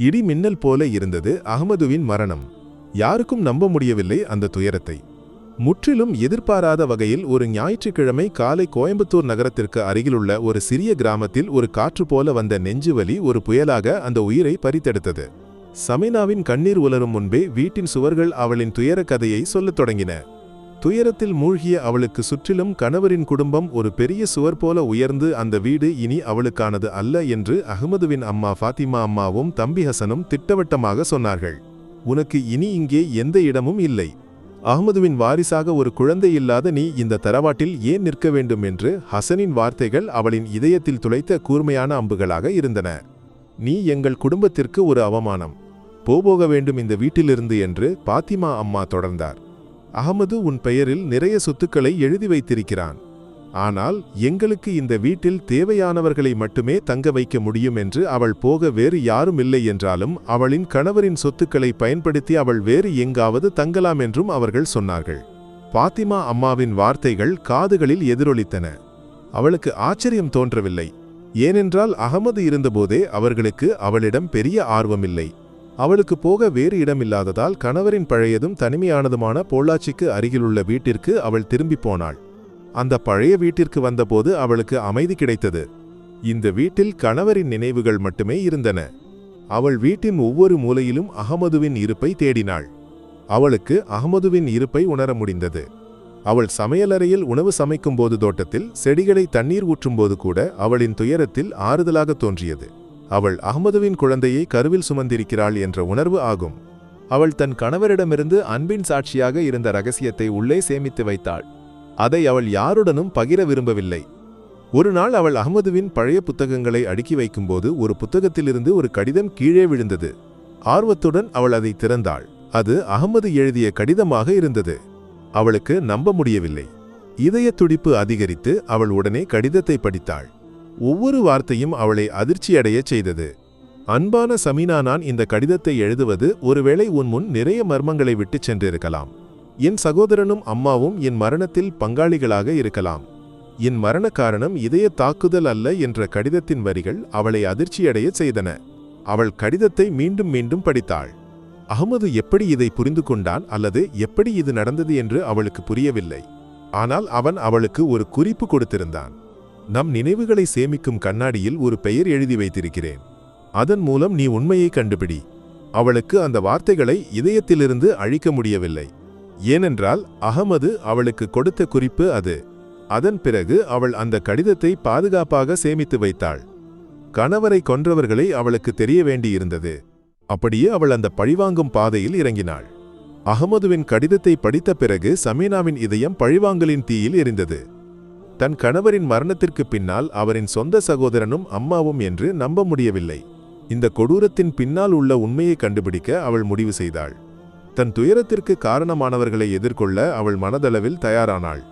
இடி மின்னல் போல இருந்தது அகமதுவின் மரணம். யாருக்கும் நம்ப முடியவில்லை அந்த துயரத்தை. முற்றிலும் எதிர்பாராத வகையில் ஒரு ஞாயிற்றுக்கிழமை காலை கோயம்புத்தூர் நகரத்திற்கு அருகிலுள்ள ஒரு சிறிய கிராமத்தில் ஒரு காற்று போல வந்த நெஞ்சுவலி ஒரு புயலாக அந்த உயிரை பறித்தெடுத்தது. சமைனாவின் கண்ணீர் உலரும் முன்பே வீட்டின் சுவர்கள் அவளின் துயரக் கதையை சொல்லத் தொடங்கின. துயரத்தில் மூழ்கிய அவளுக்கு சுற்றிலும் கணவரின் குடும்பம் ஒரு பெரிய சுவர் போல உயர்ந்து அந்த வீடு இனி அவளுக்கானது அல்ல என்று அகமதுவின் அம்மா ஃபாத்திமா அம்மாவும் தம்பி ஹசனும் திட்டவட்டமாக சொன்னார்கள். உனக்கு இனி இங்கே எந்த இடமும் இல்லை. அகமதுவின் வாரிசாக ஒரு குழந்தை இல்லாத நீ இந்த தரவாட்டில் ஏன் நிற்க வேண்டும்? என்று ஹசனின் வார்த்தைகள் அவளின் இதயத்தில் துளைத்த கூர்மையான அம்புகளாக இருந்தன. நீ எங்கள் குடும்பத்திற்கு ஒரு அவமானம். போபோக வேண்டும் இந்த வீட்டிலிருந்து என்று பாத்திமா அம்மா தொடர்ந்தார். அகமது உன் பெயரில் நிறைய சொத்துக்களை எழுதி வைத்திருக்கிறான். ஆனால் எங்களுக்கு இந்த வீட்டில் தேவையானவர்களை மட்டுமே தங்க வைக்க முடியும் என்று அவள் போக வேறு யாரும் இல்லை என்றாலும் அவளின் கணவரின் சொத்துக்களை பயன்படுத்தி அவள் வேறு எங்காவது தங்கலாம் என்றும் அவர்கள் சொன்னார்கள். பாத்திமா அம்மாவின் வார்த்தைகள் காதுகளில் எதிரொலித்தன. அவளுக்கு ஆச்சரியம் தோன்றவில்லை. ஏனென்றால் அகமது இருந்தபோதே அவர்களுக்கு அவளிடம் பெரிய ஆர்வமில்லை அவளுக்கு போக வேறு இடமில்லாததால் கணவரின் பழையதும் தனிமையானதுமான பொள்ளாச்சிக்கு அருகிலுள்ள வீட்டிற்கு அவள் திரும்பிப் போனாள். அந்த பழைய வீட்டிற்கு வந்தபோது அவளுக்கு அமைதி கிடைத்தது. இந்த வீட்டில் கணவரின் நினைவுகள் மட்டுமே இருந்தன. அவள் வீட்டின் ஒவ்வொரு மூலையிலும் அகமதுவின் இருப்பை தேடினாள். அவளுக்கு அகமதுவின் இருப்பை உணர முடிந்தது. அவள் சமையலறையில் உணவு சமைக்கும்போது தோட்டத்தில் செடிகளை தண்ணீர் ஊற்றும்போது கூட அவளின் துயரத்தில் ஆறுதலாக தோன்றியது. அவள் அகமதுவின் குழந்தையை கருவில் சுமந்திருக்கிறாள் என்ற உணர்வு ஆகும். அவள் தன் கணவரிடமிருந்து அன்பின் சாட்சியாக இருந்த ரகசியத்தை உள்ளே சேமித்து வைத்தாள். அதை அவள் யாருடனும் பகிர விரும்பவில்லை. ஒரு நாள் அவள் அகமதுவின் பழைய புத்தகங்களை அடுக்கி வைக்கும்போது ஒரு புத்தகத்திலிருந்து ஒரு கடிதம் கீழே விழுந்தது. ஆர்வத்துடன் அவள் அதை திறந்தாள். அது அகமது எழுதிய கடிதமாக இருந்தது. அவளுக்கு நம்ப முடியவில்லை. இதய துடிப்பு அதிகரித்து அவள் உடனே கடிதத்தை படித்தாள். ஒவ்வொரு வார்த்தையும் அவளை அதிர்ச்சியடையச் செய்தது. அன்பான சமீனா நான் இந்த கடிதத்தை எழுதுவது ஒருவேளை உன் முன் நிறைய மர்மங்களை விட்டுச் சென்றிருக்கலாம். என் சகோதரனும் அம்மாவும் என் மரணத்தில் பங்காளிகளாக இருக்கலாம். என் மரண காரணம் இதய தாக்குதல் அல்ல என்ற கடிதத்தின் வரிகள் அவளை அதிர்ச்சியடைய செய்தன. அவள் கடிதத்தை மீண்டும் மீண்டும் படித்தாள். அகமது எப்படி இதை புரிந்து கொண்டான் அல்லது எப்படி இது நடந்தது என்று அவளுக்கு புரியவில்லை. ஆனால் அவன் அவளுக்கு ஒரு குறிப்பு கொடுத்திருந்தான். நம் நினைவுகளை சேமிக்கும் கண்ணாடியில் ஒரு பெயர் எழுதி வைத்திருக்கிறேன். அதன் மூலம் நீ உண்மையை கண்டுபிடி. அவளுக்கு அந்த வார்த்தைகளை இதயத்திலிருந்து அழிக்க முடியவில்லை. ஏனென்றால் அகமது அவளுக்கு கொடுத்த குறிப்பு அது. அதன் பிறகு அவள் அந்த கடிதத்தை பாதுகாப்பாக சேமித்து வைத்தாள். கணவரை கொன்றவர்களை அவளுக்கு தெரிய வேண்டியிருந்தது. அப்படியே அவள் அந்த பழிவாங்கும் பாதையில் இறங்கினாள். அகமதுவின் கடிதத்தை படித்த பிறகு சமீனாவின் இதயம் பழிவாங்கலின் தீயில் எரிந்தது. தன் கணவரின் மரணத்திற்கு பின்னால் அவரின் சொந்த சகோதரனும் அம்மாவும் என்று நம்ப முடியவில்லை. இந்த கொடூரத்தின் பின்னால் உள்ள உண்மையை கண்டுபிடிக்க அவள் முடிவு செய்தாள். தன் துயரத்திற்கு காரணமானவர்களை எதிர்கொள்ள அவள் மனதளவில் தயாரானாள்.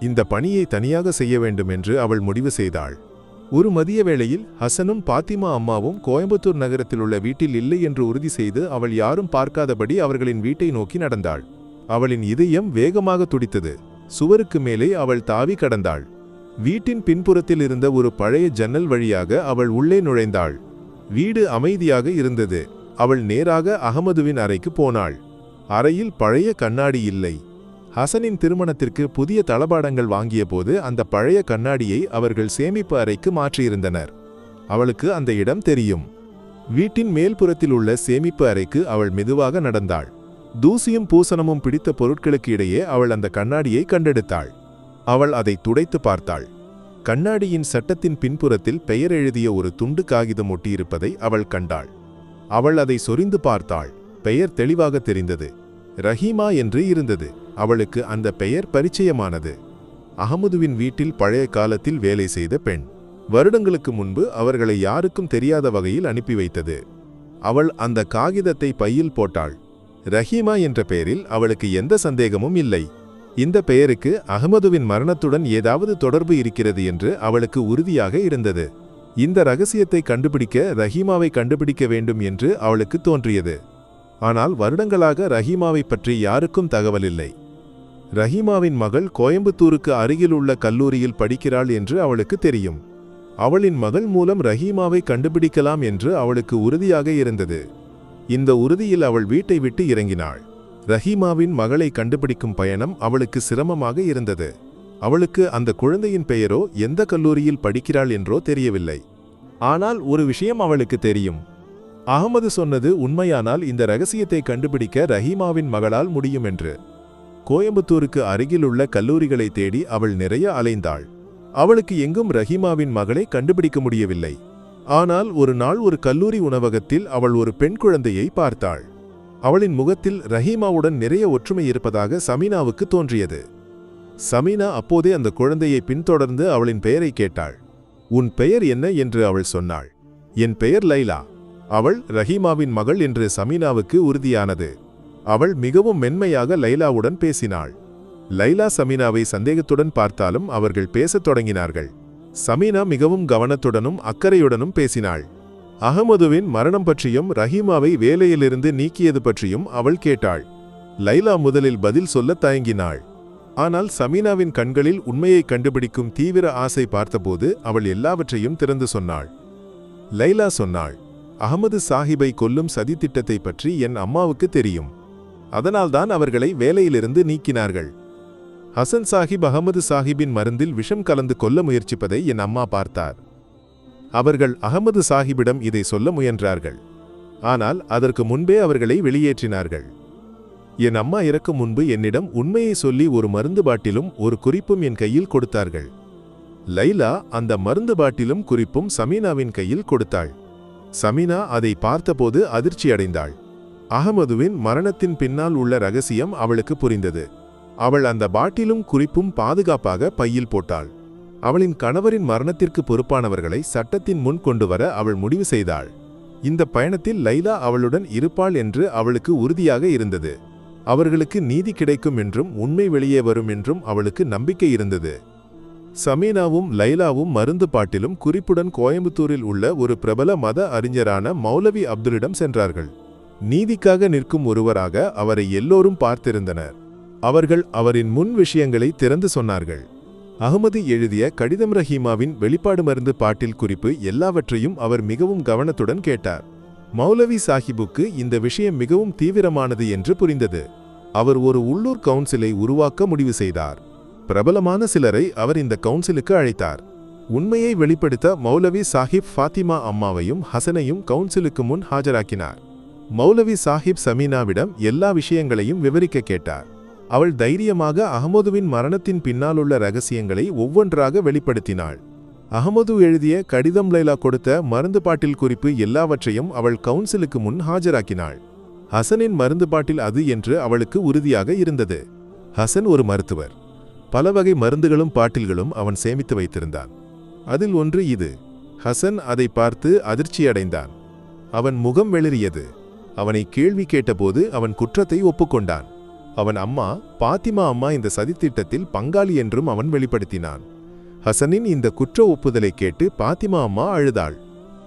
இந்த பணியை தனியாக செய்ய வேண்டும் என்று அவள் முடிவு செய்தாள். ஒரு மதிய வேளையில் ஹசனும் பாத்திமா அம்மாவும் கோயம்புத்தூர் நகரத்தில் உள்ள வீட்டில் இல்லை என்று உறுதி செய்து அவள் யாரும் பார்க்காதபடி அவர்களின் வீட்டை நோக்கி நடந்தாள். அவளின் இதயம் வேகமாக துடித்தது. சுவருக்கு மேலே அவள் தாவி கடந்தாள். வீட்டின் பின்புறத்தில் இருந்த ஒரு பழைய ஜன்னல் வழியாக அவள் உள்ளே நுழைந்தாள். வீடு அமைதியாக இருந்தது. அவள் நேராக அகமதுவின் அறைக்கு போனாள். அறையில் பழைய கண்ணாடி இல்லை. ஹசனின் திருமணத்திற்கு புதிய தளபாடங்கள் வாங்கியபோது அந்த பழைய கண்ணாடியை அவர்கள் சேமிப்பு அறைக்கு மாற்றியிருந்தனர். அவளுக்கு அந்த இடம் தெரியும். வீட்டின் மேல்புறத்தில் உள்ள சேமிப்பு அறைக்கு அவள் மெதுவாக நடந்தாள். தூசியும் பூசணமும் பிடித்த பொருட்களுக்கு இடையே அவள் அந்த கண்ணாடியை கண்டெடுத்தாள். அவள் அதை துடைத்து பார்த்தாள். கண்ணாடியின் சட்டத்தின் பின்புறத்தில் பெயர் எழுதிய ஒரு துண்டு காகிதம் ஒட்டியிருப்பதை அவள் கண்டாள். அவள் அதை சொரிந்து பார்த்தாள். பெயர் தெளிவாக தெரிந்தது. ரஹீமா என்று இருந்தது. அவளுக்கு அந்த பெயர் பரிச்சயமானது. அகமதுவின் வீட்டில் பழைய காலத்தில் வேலை செய்த பெண். வருடங்களுக்கு முன்பு அவர்களை யாருக்கும் தெரியாத வகையில் அனுப்பி வைத்தது. அவள் அந்த காகிதத்தை பையில் போட்டாள். ரஹீமா என்ற பெயரில் அவளுக்கு எந்த சந்தேகமும் இல்லை. இந்த பெயருக்கு அகமதுவின் மரணத்துடன் ஏதாவது தொடர்பு இருக்கிறது என்று அவளுக்கு உறுதியாக இருந்தது. இந்த ரகசியத்தை கண்டுபிடிக்க ரஹீமாவை கண்டுபிடிக்க வேண்டும் என்று அவளுக்கு தோன்றியது. ஆனால் வருடங்களாக ரஹீமாவை பற்றி யாருக்கும் தகவல் இல்லை ரஹீமாவின் மகள் கோயம்புத்தூருக்கு அருகில் உள்ள கல்லூரியில் படிக்கிறாள் என்று அவளுக்கு தெரியும். அவளின் மகள் மூலம் ரஹீமாவை கண்டுபிடிக்கலாம் என்று அவளுக்கு உறுதியாக இருந்தது. இந்த உறுதியில் அவள் வீட்டை விட்டு இறங்கினாள். ரஹீமாவின் மகளை கண்டுபிடிக்கும் பயணம் அவளுக்கு சிரமமாக இருந்தது. அவளுக்கு அந்த குழந்தையின் பெயரோ எந்த கல்லூரியில் படிக்கிறாள் என்றோ தெரியவில்லை. ஆனால் ஒரு விஷயம் அவளுக்கு தெரியும். அகமது சொன்னது உண்மையானால் இந்த ரகசியத்தை கண்டுபிடிக்க ரஹீமாவின் மகளால் முடியும் என்று. கோயம்புத்தூருக்கு அருகிலுள்ள கல்லூரிகளை தேடி அவள் நிறைய அலைந்தாள். அவளுக்கு எங்கும் ரஹீமாவின் மகளை கண்டுபிடிக்க முடியவில்லை. ஆனால் ஒரு நாள் ஒரு கல்லூரி உணவகத்தில் அவள் ஒரு பெண் குழந்தையை பார்த்தாள். அவளின் முகத்தில் ரஹீமாவுடன் நிறைய ஒற்றுமை இருப்பதாக சமீனாவுக்கு தோன்றியது. சமீனா அப்போதே அந்த குழந்தையை பின்தொடர்ந்து அவளின் பெயரை கேட்டாள். உன் பெயர் என்ன? என்று அவள் சொன்னாள். என் பெயர் லைலா. அவள் ரஹீமாவின் மகள் என்று சமீனாவுக்கு உறுதியானது. அவள் மிகவும் மென்மையாக லைலாவுடன் பேசினாள். லைலா சமீனாவை சந்தேகத்துடன் பார்த்தாலும் அவர்கள் பேசத் தொடங்கினார்கள். சமீனா மிகவும் கவனத்துடனும் அக்கறையுடனும் பேசினாள். அகமதுவின் மரணம் பற்றியும் ரஹீமாவை வேலையிலிருந்து நீக்கியது பற்றியும் அவள் கேட்டாள். லைலா முதலில் பதில் சொல்ல தயங்கினாள். ஆனால் சமீனாவின் கண்களில் உண்மையை கண்டுபிடிக்கும் தீவிர ஆசை பார்த்தபோது அவள் எல்லாவற்றையும் திறந்து சொன்னாள். லைலா சொன்னாள் அகமது சாஹிபை கொல்லும் சதித்திட்டத்தை பற்றி என் அம்மாவுக்கு தெரியும். அதனால்தான் அவர்களை வேலையிலிருந்து நீக்கினார்கள். ஹசன் சாஹிப் அகமது சாஹிப்பின் மருந்தில் விஷம் கலந்து கொல்ல முயற்சிப்பதை என் அம்மா பார்த்தார். அவர்கள் அகமது சாஹிபிடம் இதை சொல்ல முயன்றார்கள். ஆனால் அதற்கு முன்பே அவர்களை வெளியேற்றினார்கள். என் அம்மா இறக்கும் முன்பு என்னிடம் உண்மையை சொல்லி ஒரு மருந்து பாட்டிலும் ஒரு குறிப்பும் என் கையில் கொடுத்தார்கள். லைலா அந்த மருந்து பாட்டிலும் குறிப்பும் சமீனாவின் கையில் கொடுத்தாள். சமீனா அதை பார்த்தபோது அதிர்ச்சியடைந்தாள் அகமதுவின் மரணத்தின் பின்னால் உள்ள ரகசியம் அவளுக்கு புரிந்தது. அவள் அந்த பாட்டிலும் குறிப்பும் பாதுகாப்பாக பையில் போட்டாள். அவளின் கணவரின் மரணத்திற்கு பொறுப்பானவர்களை சட்டத்தின் முன் கொண்டு வர அவள் முடிவு செய்தாள். இந்த பயணத்தில் லைலா அவளுடன் இருப்பாள் என்று அவளுக்கு உறுதியாக இருந்தது. அவர்களுக்கு நீதி கிடைக்கும் என்றும் உண்மை வெளியே வரும் என்றும் அவளுக்கு நம்பிக்கை இருந்தது. சமீனாவும் லைலாவும் மருந்து பாட்டிலும் குறிப்புடன் கோயம்புத்தூரில் உள்ள ஒரு பிரபல மத அறிஞரான மௌலவி அப்துலிடம் சென்றார்கள். நீதிக்காக நிற்கும் ஒருவராக அவரை எல்லோரும் பார்த்திருந்தனர். அவர்கள் அவரின் முன் விஷயங்களை திறந்து சொன்னார்கள். அகமது எழுதிய கடிதம் ரஹீமாவின் வெளிப்பாடு மருந்து பாட்டில் குறிப்பு எல்லாவற்றையும் அவர் மிகவும் கவனத்துடன் கேட்டார். மௌலவி சாஹிபுக்கு இந்த விஷயம் மிகவும் தீவிரமானது என்று புரிந்தது. அவர் ஒரு உள்ளூர் கவுன்சிலை உருவாக்க முடிவு செய்தார். பிரபலமான சிலரை அவர் இந்த கவுன்சிலுக்கு அழைத்தார். உண்மையை வெளிப்படுத்த மௌலவி சாஹிப் ஃபாத்திமா அம்மாவையும் ஹசனையும் கவுன்சிலுக்கு முன் ஆஜராக்கினார் மௌலவி சாஹிப் சமீனாவிடம் எல்லா விஷயங்களையும் விவரிக்க கேட்டார். அவள் தைரியமாக அகமதுவின் மரணத்தின் பின்னாலுள்ள ரகசியங்களை ஒவ்வொன்றாக வெளிப்படுத்தினாள். அகமது எழுதிய கடிதம் லைலா கொடுத்த மருந்து பாட்டில் குறிப்பு எல்லாவற்றையும் அவள் கவுன்சிலுக்கு முன் ஆஜராக்கினாள் ஹசனின் மருந்து பாட்டில் அது என்று அவளுக்கு உறுதியாக இருந்தது. ஹசன் ஒரு மருத்துவர். பல வகை மருந்துகளும் பாட்டில்களும் அவன் சேமித்து வைத்திருந்தான். அதில் ஒன்று இது. ஹசன் அதை பார்த்து அதிர்ச்சியடைந்தான். அவன் முகம் வெளிறியது. அவனை கேள்வி கேட்டபோது அவன் குற்றத்தை ஒப்புக்கொண்டான். அவன் அம்மா பாத்திமா அம்மா இந்த சதித்திட்டத்தில் பங்காளி என்றும் அவன் வெளிப்படுத்தினான். ஹசனின் இந்த குற்ற ஒப்புதலை கேட்டு பாத்திமா அம்மா அழுதாள்.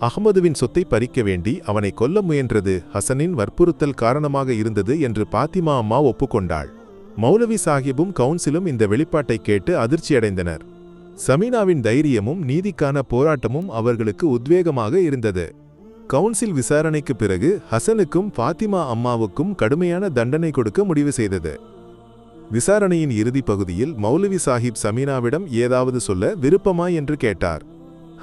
அகமதுவின் சொத்தை பறிக்க வேண்டி அவனை கொல்ல முயன்றது ஹசனின் வற்புறுத்தல் காரணமாக இருந்தது என்று பாத்திமா அம்மா ஒப்புக்கொண்டாள். மௌலவி சாஹிபும் கவுன்சிலும் இந்த வெளிப்பாட்டை கேட்டு அதிர்ச்சியடைந்தனர். சமீனாவின் தைரியமும் நீதிக்கான போராட்டமும் அவர்களுக்கு உத்வேகமாக இருந்தது. கவுன்சில் விசாரணைக்கு பிறகு ஹசனுக்கும் ஃபாத்திமா அம்மாவுக்கும் கடுமையான தண்டனை கொடுக்க முடிவு செய்தது. விசாரணையின் இறுதி பகுதியில் மௌலவி சாஹிப் சமீனாவிடம் ஏதாவது சொல்ல விருப்பமா என்று கேட்டார்.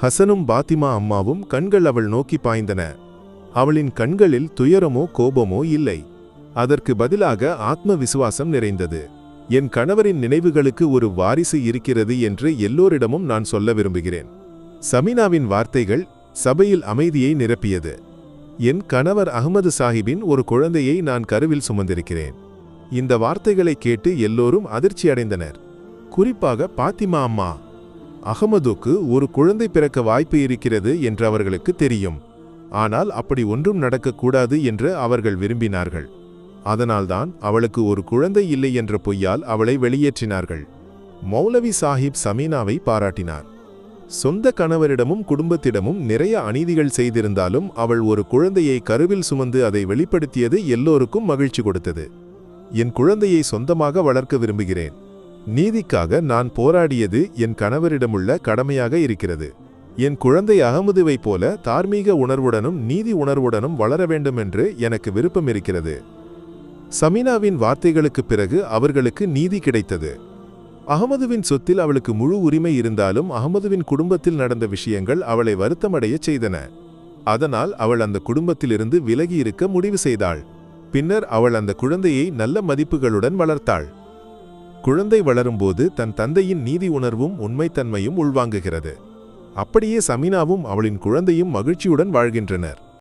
ஹசனும் பாத்திமா அம்மாவும் கண்கள் அவள் நோக்கி பாய்ந்தன. அவளின் கண்களில் துயரமோ கோபமோ இல்லை. அதற்கு பதிலாக ஆத்ம விசுவாசம் நிறைந்தது. என் கணவரின் நினைவுகளுக்கு ஒரு வாரிசு இருக்கிறது என்று எல்லோரிடமும் நான் சொல்ல விரும்புகிறேன். சமீனாவின் வார்த்தைகள் சபையில் அமைதியை நிரப்பியது. என் கணவர் அகமது சாஹிபின் ஒரு குழந்தையை நான் கருவில் சுமந்திருக்கிறேன். இந்த வார்த்தைகளை கேட்டு எல்லோரும் அதிர்ச்சியடைந்தனர் குறிப்பாக பாத்திமா அம்மா அகமதுக்கு ஒரு குழந்தை பிறக்க வாய்ப்பு இருக்கிறது என்று அவர்களுக்கு தெரியும். ஆனால் அப்படி ஒன்றும் நடக்கக்கூடாது என்று அவர்கள் விரும்பினார்கள். அதனால்தான் அவளுக்கு ஒரு குழந்தை இல்லை என்ற பொய்யால் அவளை வெளியேற்றினார்கள். மௌலவி சாஹிப் சமீனாவை பாராட்டினார். சொந்த கணவரிடமும் குடும்பத்திடமும் நிறைய அநீதிகள் செய்திருந்தாலும் அவள் ஒரு குழந்தையை கருவில் சுமந்து அதை வெளிப்படுத்தியது எல்லோருக்கும் மகிழ்ச்சி கொடுத்தது. என் குழந்தையை சொந்தமாக வளர்க்க விரும்புகிறேன். நீதிக்காக நான் போராடியது என் கணவரிடமுள்ள கடமையாக இருக்கிறது. என் குழந்தை அகமதுவைப் போல தார்மீக உணர்வுடனும் நீதி உணர்வுடனும் வளர வேண்டும் என்று எனக்கு விருப்பம் இருக்கிறது. சமீனாவின் வார்த்தைகளுக்குப் பிறகு அவர்களுக்கு நீதி கிடைத்தது. அகமதுவின் சொத்தில் அவளுக்கு முழு உரிமை இருந்தாலும் அகமதுவின் குடும்பத்தில் நடந்த விஷயங்கள் அவளை வருத்தமடையச் செய்தன. அதனால் அவள் அந்த குடும்பத்திலிருந்து விலகி இருக்க முடிவு செய்தாள். பின்னர் அவள் அந்த குழந்தையை நல்ல மதிப்புகளுடன் வளர்த்தாள். குழந்தை வளரும்போது தன் தந்தையின் நீதி உணர்வும் உண்மைத்தன்மையும் உள்வாங்குகிறது. அப்படியே சமீனாவும் அவளின் குழந்தையும் மகிழ்ச்சியுடன் வாழ்கின்றனர்.